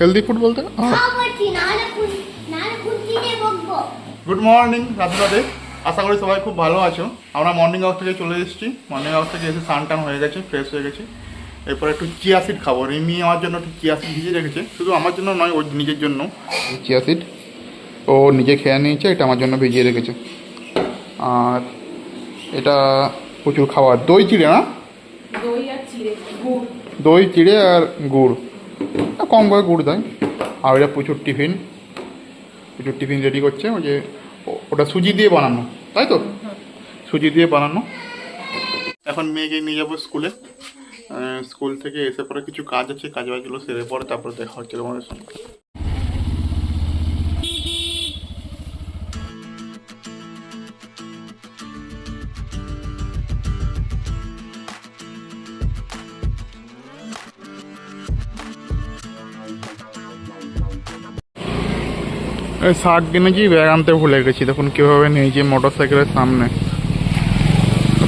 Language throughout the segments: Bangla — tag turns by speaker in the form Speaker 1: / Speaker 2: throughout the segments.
Speaker 1: হেলদি ফুড বলতে। গুড মর্নিং রাধে রাধে আশা করি সবাই খুব ভালো আছো। আমরা মর্নিং ওয়াক থেকে চলে এসেছি। মর্নিং ওয়াক থেকে এসে সান টান হয়ে গেছে ফ্রেশ হয়ে গেছি। এরপর একটু চিয়া সিড খাব। রিমি আমার জন্য একটু চিয়া সিড ভিজিয়ে রেখেছে। শুধু আমার জন্য নয় ওর নিজের জন্য। চিয়া সিড ও নিজে খেয়ে নিয়েছে এটা আমার জন্য ভিজিয়ে রেখেছে। আর এটা প্রচুর খাবার। দই চিড়ে না?
Speaker 2: দই আর চিড়ে গুড়।
Speaker 1: দই চিড়ে আর গুড়। কম করে গুড় দেয় আর ওইটা প্রচুর টিফিন প্রচুর টিফিন রেডি করছে, ওই যে ওটা সুজি দিয়ে বানানো, তাই তো? সুজি দিয়ে বানানো। এখন মেয়েকে নিয়ে যাব স্কুলে। স্কুল থেকে এসে পরে কিছু কাজ আছে, কাজ বাজগুলো সেরে পরে তারপরে দেখা হচ্ছে তোমাদের শাক কিনেছি ব্যাগ আনতে ভুলে গেছি। দেখুন কীভাবে নিয়েছি মোটর সাইকেলের সামনে।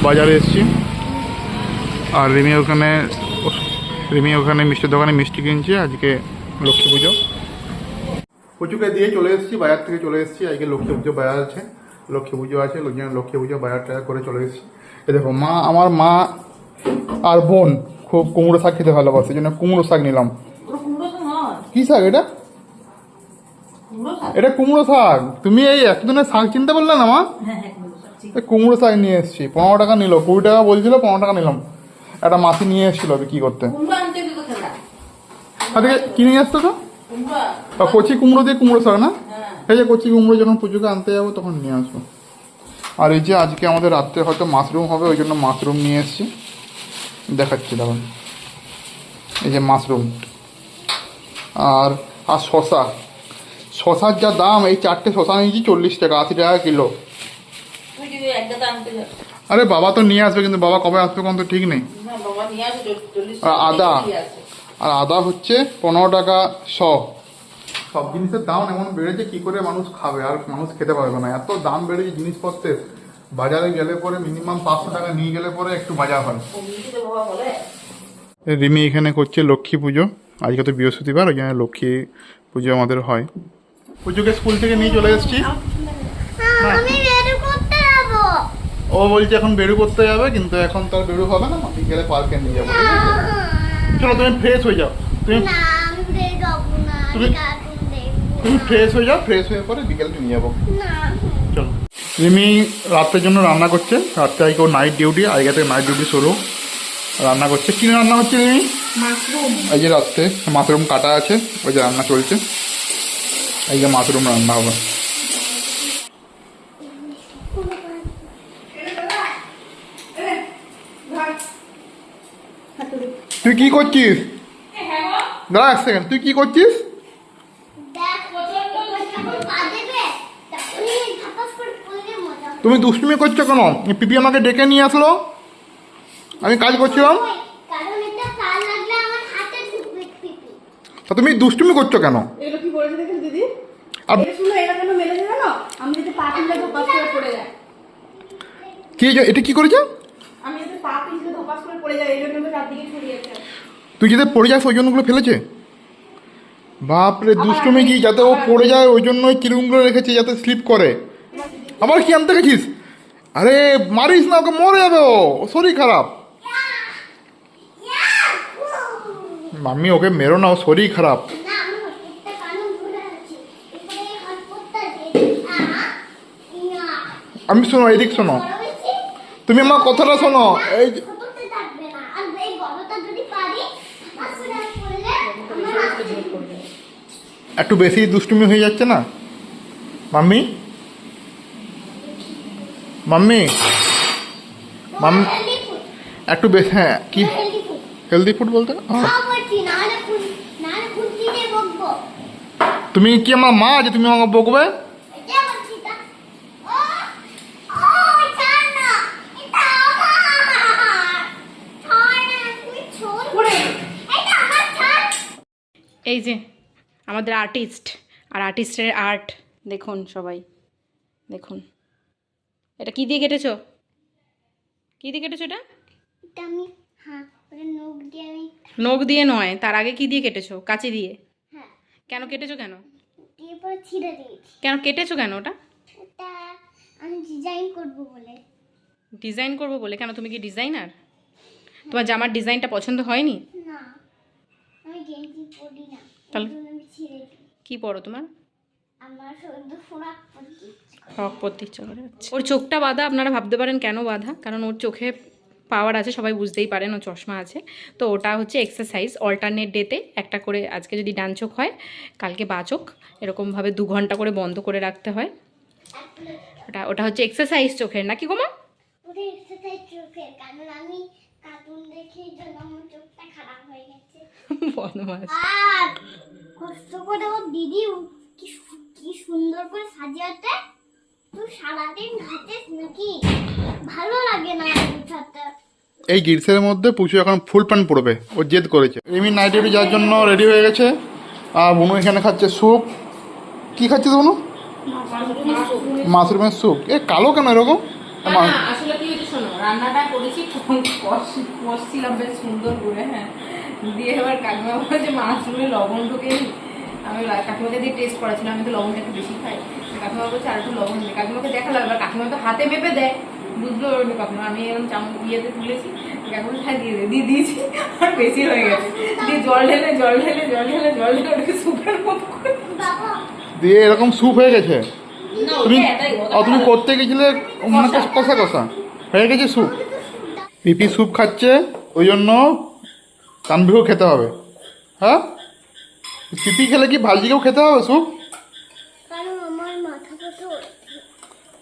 Speaker 1: বাজারে এসেছি। আর রিমি ওখানে রিমি ওখানে মিষ্টির দোকানে মিষ্টি কিনছে। আজকে লক্ষ্মী পুজো। পুজোকে দিয়ে চলে এসেছি বাজার থেকে চলে এসেছি। আজকে লক্ষ্মী পুজো বাজার আছে। লক্ষ্মী পুজো আছে লক্ষ্মী পুজো বাজার টাজার করে চলে এসেছি। এ দেখো মা আমার মা আর বোন খুব কুমড়ো শাক খেতে ভালোবাসে। জন্য কুমড়ো শাক নিলাম। কী শাক এটা? এটা কুমড়ো শাক। তুমি এই একদিনের শাক চিনতে পারলে না মা?
Speaker 2: হ্যাঁ হ্যাঁ কুমড়ো শাক
Speaker 1: এই কুমড়ো শাক নিয়ে এসেছি। পনেরো টাকা নিল। কুড়ি টাকা বলছিল পনেরো টাকা নিলাম। একটা মাসি নিয়ে এসেছিল বিক্রি করতে। কিনে নিয়ে আসতো তো? কচি কুমড়ো দিয়ে কুমড়ো শাক না?
Speaker 2: হ্যাঁ।
Speaker 1: এই যে কচি কুমড়ো যখন পুজোকে আনতে যাব তখন নিয়ে আসব। আর এই যে আজকে আমাদের রাত্রে হয়তো মাশরুম হবে ওই জন্য মাশরুম নিয়ে এসেছি। দেখাচ্ছি দেখুন এই যে মাশরুম। আর আর শশা শশার যা দাম এই চারটে শশা নিয়েছি চল্লিশ টাকা আশি টাকা কিলো। আরে বাবা তো নিয়ে আসবে কিন্তু বাবা কবে আসবে কোন তো ঠিক নেই। আর আদা? আর আদা হচ্ছে পনেরো টাকা শ। সব জিনিসের দাম এমন বেড়েছে কি করে মানুষ খাবে? আর মানুষ খেতে পারবে না। এত দাম বেড়েছে জিনিসপত্রের। বাজারে গেলে পরে মিনিমাম পাঁচশো টাকা নিয়ে গেলে পরে একটু বাজার হয়। রিমি এখানে করছে লক্ষ্মী পুজো। আজকে তো বৃহস্পতিবার ওই জন্য লক্ষ্মী পুজো আমাদের হয়। পুজোকে স্কুল থেকে নিয়ে চলে এসেছি।
Speaker 3: হ্যাঁ, আমি বের করতে যাব।
Speaker 1: ও বলছে এখন বেরু করতে যাবে কিন্তু এখন তার বেরু হবে না। বিকেলে পার্কে নিয়ে যাব চলো তুমি ফ্রেশ হয়ে যাও। তুমি
Speaker 3: না, আমি বের যাব না, আমি
Speaker 1: তুমি- তুমি ফ্রেশ হয়ে যাও ফ্রেশ হয়ে পরে বিকেলে নিয়ে যাব। চলো। রিমি রাত্রের জন্য রান্না করছে। রাত্রে আজকে নাইট ডিউটি আজকে থেকে নাইট ডিউটি শুরু। রান্না করছে। কি রান্না হচ্ছে রিমি? এই যে রাত্রে মাশরুম কাটা আছে ওই যে রান্না চলছে। যে মাশরুম রান্না হবে। তুই কি করছিস? দাঁড়া এক সেকেন্ড তুই কি করছিস। তুমি দুষ্টুমি করছ কেন? পিপি আমাকে ডেকে নিয়ে আসলো। আমি কাজ করছিলাম। তা তুমি দুষ্টুমি করছ কেন?
Speaker 2: কি এটা
Speaker 1: কি করেছে?
Speaker 2: আমি যদি পড়ে
Speaker 1: তুই যাতে যাস ওই জন্যগুলো ফেলেছে? বাপরে দুষ্টুমি কি যাতে ও পড়ে যায় ওই জন্য কিরুমগুলো রেখেছে যাতে স্লিপ করে। আবার কি আনতে গেছিস? আরে মারিস না ওকে মরে যাবে ও। ও শরীর খারাপ। মাম্মি ওকে মেরো না ও শরীর খারাপ
Speaker 3: না, আমি হসপিটালে কানুন ধরে আছি। এরপরে এই হসপিটালে, আ, ইয়া,
Speaker 1: আমি শোনো এদিক শোনো। তুমি আমার কথাটা শোনো। এই। একটু বেশি দুষ্টুমি হয়ে যাচ্ছে না? মাম্মি? মাম্মি? মাম-
Speaker 3: Healthy
Speaker 1: একটু বেশি হ্যাঁ কি? হেলদি ফুড বলতে?
Speaker 3: বকবো।
Speaker 1: তুমি কি আমার মা যে তুমি আমাকে বকবে
Speaker 3: এটা আমার চিতা। ও, ও, ছাড় না। এটা আমার। ছাড় না, তুই ছোট। এটা আমার, ছাড়।
Speaker 4: এই যে আমাদের আর্টিস্ট আর আর্টিস্টের আর্ট দেখুন সবাই দেখুন। এটা কি দিয়ে কেটেছ? কি দিয়ে কেটেছো এটা?
Speaker 3: হ্যাঁ নখ দিয়ে
Speaker 4: নয় তার আগে কি দিয়ে কেটেছো? কাঁচি দিয়ে?
Speaker 3: হ্যাঁ।
Speaker 4: কেন কেটেছো কেন? কেন কেটেছো কেন ওটা?
Speaker 3: আমি ডিজাইন করব বলে।
Speaker 4: ডিজাইন করব বলে? কেন তুমি কি ডিজাইনার তোমার জামার ডিজাইনটা পছন্দ হয়নি?
Speaker 3: গেঞ্জি পরি না
Speaker 4: তাহলে? কি তোমার?
Speaker 3: আমার ফোরাক পরি
Speaker 4: ফ্রক পরতে ইচ্ছা করে ওর চোখটা বাঁধা আপনারা ভাবতে পারেন কেন বাঁধা কারণ ওর চোখে পাওয়ার আছে সবাই বুঝতেই পারেন ও চশমা আছে। তো ওটা হচ্ছে এক্সারসাইজ অল্টারনেট ডেতে একটা করে আজকে যদি ডান চোখ হয় কালকে বা চোখ এরকমভাবে দু ঘণ্টা করে বন্ধ করে রাখতে হয়। ওটা ওটা হচ্ছে এক্সারসাইজ চোখের নাকি গোমা?
Speaker 3: এক্সারসাইজ চোখের কারণ আমি কার্টুন দেখে এই জন্য আমার চোখটা খারাপ হয়ে গেছে
Speaker 4: বদমাস
Speaker 3: কষ্ট করে ওর দিদি কি কি সুন্দর করে সাজিয়েছে। তুই সারাদিন নাকি? ভালো লাগে না বুঝাতে
Speaker 1: এই গ্রীষ্মের মধ্যে পুচু এখন ফুল প্যান্ট পরবে ও জেদ করেছে। রিমি নাইট ডিউটি যাওয়ার জন্য রেডি হয়ে গেছে। আর বুনু এখানে খাচ্ছে স্যুপ। কি খাচ্ছে তো বুনু মাশরুমের স্যুপ। এ কালো কেন এরকম?
Speaker 4: আসলে কি হয়েছে শোনো রান্নাটা করেছি কষছিলাম বেশ সুন্দর করে হ্যাঁ। দিয়ে এবার কাকিমা বলে যে মাশরুমে লবণ ঢুকে। আমি কাকিমাকে দিয়ে টেস্ট করাছিলাম আমি তো লবণটা একটু বেশি খাই। কাকিমা বলছে আর একটু লবণ দিই কাকিমাকে দেখালাম এবার কাকিমা তো হাতে মেপে দেয়। বুঝলো ওরকম কাকিমা আমি এরকম চামচ ইয়েতে তুলেছি কাকিমা হ্যাঁ দিয়ে দে দিয়ে দিয়েছি আর বেশি হয়ে গেছে। দিয়ে জল ঢেলে জল ঢেলে জল ঢেলে জল ঢেলে ওটাকে সুপের মতো করে
Speaker 1: দিয়ে এরকম স্যুপ হয়ে গেছে? তুমি তুমি করতে গেছিলে মানে কষা কষা হয়ে গেছে স্যুপ পিপি স্যুপ খাচ্ছে ওই জন্য কানভিও খেতে হবে। হ্যাঁ? পিপি খেলে কি ভাজিকেও খেতে হবে সুপ
Speaker 3: কারণ আমার মাথা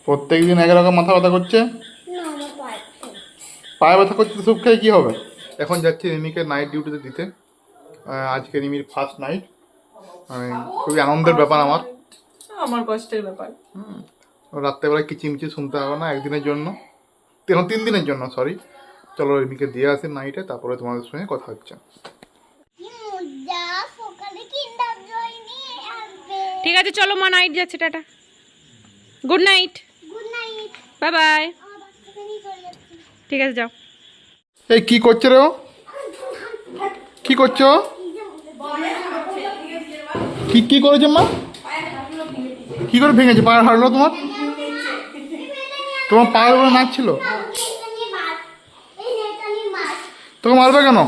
Speaker 1: প্রত্যেক দিন একরকম মাথা ব্যথা করছে?
Speaker 3: পায়ে
Speaker 1: পায়ে ব্যথা করছে সুপ খেয়ে কী হবে? এখন যাচ্ছি রিমিকে নাইট ডিউটিতে দিতে। আজকে রিমির ফার্স্ট নাইট খুবই আনন্দের ব্যাপার আমার।
Speaker 4: আমার কষ্টের ব্যাপার।
Speaker 1: রাত্রেবেলা কিচিমিচি শুনতে হবে না একদিনের জন্য। তিন দিনের জন্য সরি চলো রিমিকে দিয়ে আসি নাইটে তারপরে তোমাদের সঙ্গে কথা হচ্ছে।
Speaker 4: ঠিক আছে চলো মা নাইট যাচ্ছে tata. Good night. Bye bye. ঠিক আছে যাও।
Speaker 1: এই কি করছে রে কি করছ? কি কি করেছে মা? কি করে ভেঙেছে? পায়ের হারলো তোমার? তোমার পায়ের উপরে নাচ ছিল
Speaker 3: এইটা নিয়ে মাছ এই যে এটা নিয়ে মাছ
Speaker 1: তোকে মারবে কেন?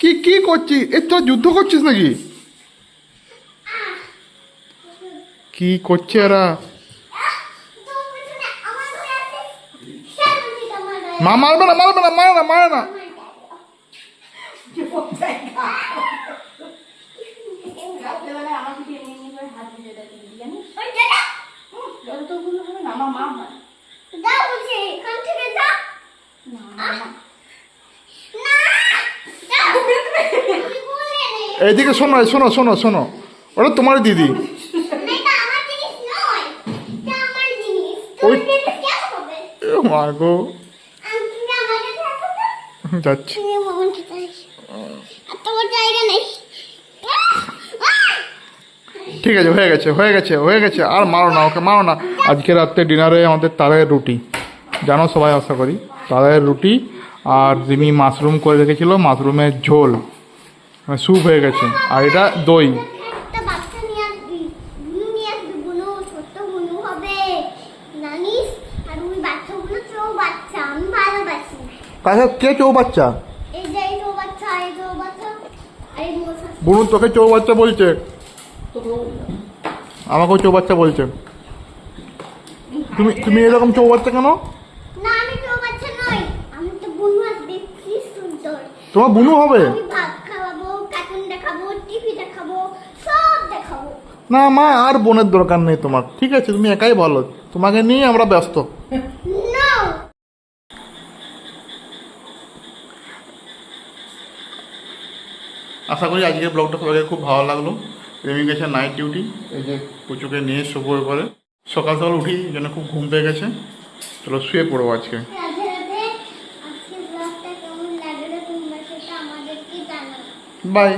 Speaker 1: কি কি করছিস এর তোর যুদ্ধ করছিস নাকি? কি করছে এরা? মা, মারবে না মারবে না, মারে না মারে না
Speaker 3: যা বলছি এখান থেকে যা না না যা আমি বলে নেই
Speaker 1: এইদিকে শোনো শোনো শোনো শোনো। ওটা তোমার দিদি। ওই- যাচ্ছি! ঠিক আছে হয়ে গেছে হয়ে গেছে হয়ে গেছে। আর মারো না ওকে মারো না। আজকে রাত্রে ডিনারে আমাদের তালের রুটি। জানো সবাই আশা করি তালের রুটি আর জিমি মাশরুম করে রেখেছিল মাশরুমের ঝোল। স্যুপ হয়ে গেছে। আর এটা দই।
Speaker 3: একটা বাচ্চা নিয়ে আসবি। বুনু নিয়ে আসবি বুনু ছোট্ট বুনু হবে। জানিস? আর ওই বাচ্চাগুলো চৌ বাচ্চা আমি ভালোবাসি।
Speaker 1: কাছে কে চৌ বাচ্চা
Speaker 3: এই যে এই চৌ বাচ্চা এই চৌ বাচ্চা আর এই মশা।
Speaker 1: বুনু তোকে চৌ বাচ্চা বলছে। আমাকেও চৌ বাচ্চা বলছে। তুমি তুমি এরকম চৌ বাচ্চা কেন?
Speaker 3: না আমি চৌ বাচ্চা নই। আমি তো বুনু আসবে কি সুন্দর।
Speaker 1: তোমার বুনু হবে
Speaker 3: আমি ভাত খাওয়াবো কার্টুন দেখাবো টিভি দেখাবো সব দেখাবো।
Speaker 1: না মা আর বোনের দরকার নেই তোমার। ঠিক আছে তুমি একাই বলো। তোমাকে নিয়ে আমরা ব্যস্ত। আশা করি আজকের ব্লগটা সবাইকে খুব ভালো লাগল। রেমি গেছে নাইট ডিউটি এই যে পুচুকে নিয়ে শোবো এবারে। সকাল সকাল উঠি যেন খুব ঘুম পেয়ে গেছে। চলো শুয়ে পড়ব আজকে। বাই